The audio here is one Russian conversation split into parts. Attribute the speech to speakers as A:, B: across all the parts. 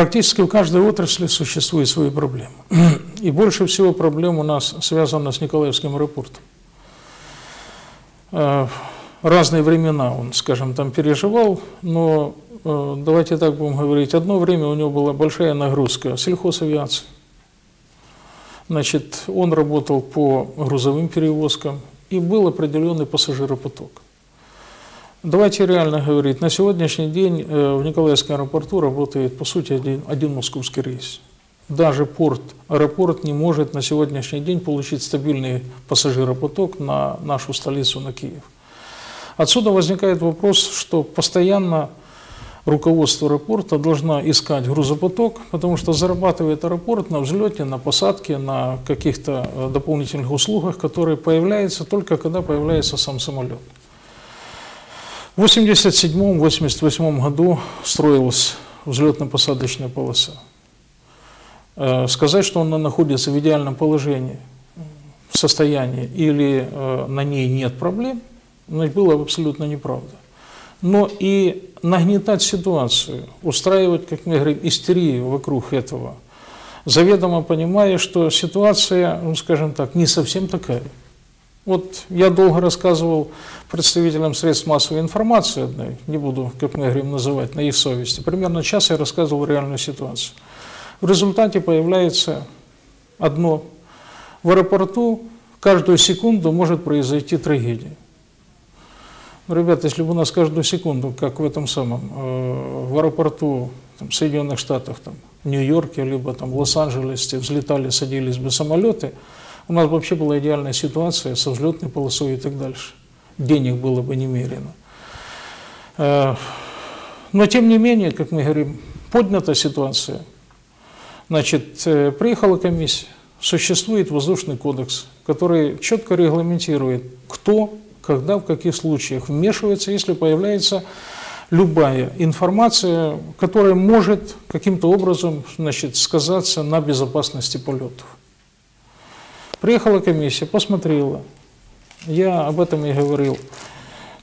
A: Практически в каждой отрасли существуют свои проблемы. И больше всего проблем у нас связано с Николаевским аэропортом. Э, разные времена он, скажем, там переживал, но э, давайте так будем говорить, одно время у него была большая нагрузка сельхозавиации. Значит, он работал по грузовым перевозкам, и был определенный пассажиропоток. Давайте реально говорить, на сегодняшний день э, в Николаевском аэропорту работает, по сути, один, один московский рейс. Даже порт, аэропорт не может на сегодняшний день получить стабильный пассажиропоток на нашу столицу, на Киев. Отсюда возникает вопрос, что постоянно руководство аэропорта должно искать грузопоток, потому что зарабатывает аэропорт на взлете, на посадке, на каких-то э, дополнительных услугах, которые появляются только когда появляется сам самолет. В 1987-1988 году строилась взлетно-посадочная полоса. Э, сказать, что она находится в идеальном положении, в состоянии, или э, на ней нет проблем, было абсолютно неправда. Но и нагнетать ситуацию, устраивать, как мы говорим, истерию вокруг этого, заведомо понимая, что ситуация, ну, скажем так, не совсем такая – вот я долго рассказывал представителям средств массовой информации не буду, как мы говорим, называть, на их совести. Примерно час я рассказывал реальную ситуацию. В результате появляется одно. В аэропорту каждую секунду может произойти трагедия. Ну, ребята, если бы у нас каждую секунду, как в этом самом, э, в аэропорту там, Соединенных Штатов, там, Нью-Йорке, либо там Лос-Анджелесе взлетали, садились бы самолеты – у нас вообще была идеальная ситуация со взлетной полосой и так дальше. Денег было бы немерено. Э, но тем не менее, как мы говорим, поднята ситуация. Значит, э, приехала комиссия, существует воздушный кодекс, который четко регламентирует, кто, когда, в каких случаях вмешивается, если появляется любая информация, которая может каким-то образом значит, сказаться на безопасности полетов. Приехала комиссия, посмотрела. Я об этом и говорил.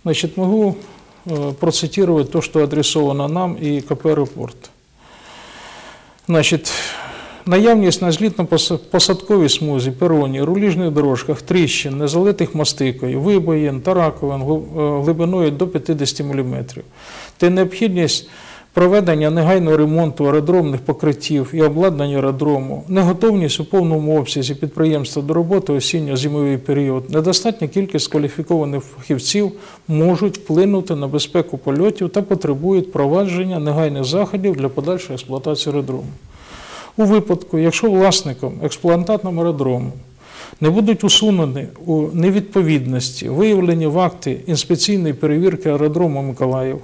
A: Значит, могу э, процитировать то, что адресовано нам и КП «Аэропорт». Значит, наявність на злітно-посадковій смузі, пероні, руліжних дорожках, тріщин, незалитих мастикою, вибоїн та раковин глибиною до 50 мм. Та необхідність проведення негайного ремонту аеродромних покриттів і обладнання аеродрому, неготовність у повному обсязі підприємства до роботи осінньо-зимовий період, недостатня кількість кваліфікованих фахівців можуть вплинути на безпеку польотів та потребують провадження негайних заходів для подальшої експлуатації аеродрому. У випадку, якщо власником експлуататного аеродрому не будуть усунені у невідповідності, виявлені в акти інспекційної перевірки аеродрому Миколаїв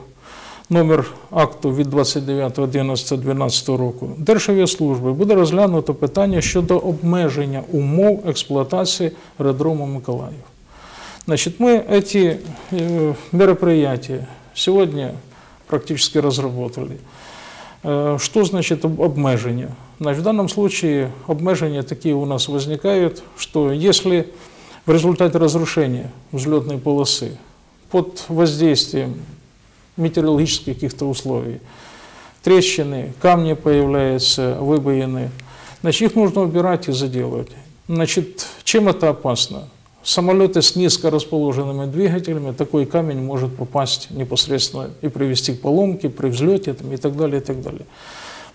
A: номер акту від 29.11.12 року Державіаслужби буде розглянуто питання щодо обмеження умов експлуатації аеродрому Миколаїв. Значит, мы эти э, мероприятия сегодня практически разработали. Э, что значит обмежение? Значит, в данном случае обмежения такие у нас возникают, что если в результате разрушения взлетной полосы под воздействием метеорологических каких-то условий. Трещины, камни появляются, выбоины. Значит, их нужно убирать и заделывать. Значит, чем это опасно? Самолеты с низко расположенными двигателями, такой камень может попасть непосредственно и привести к поломке при взлете там, и так далее, и так далее.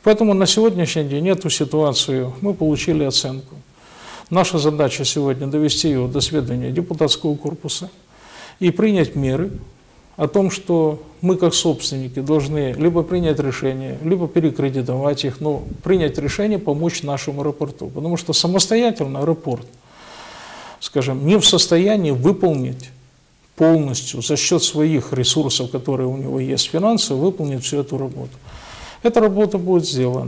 A: Поэтому на сегодняшний день эту ситуацию мы получили оценку. Наша задача сегодня довести его до сведения депутатского корпуса и принять меры, о том, что мы как собственники должны либо принять решение, либо перекредитовать их, но принять решение помочь нашему аэропорту. Потому что самостоятельно аэропорт, скажем, не в состоянии выполнить полностью за счет своих ресурсов, которые у него есть финансовые, выполнить всю эту работу. Эта работа будет сделана.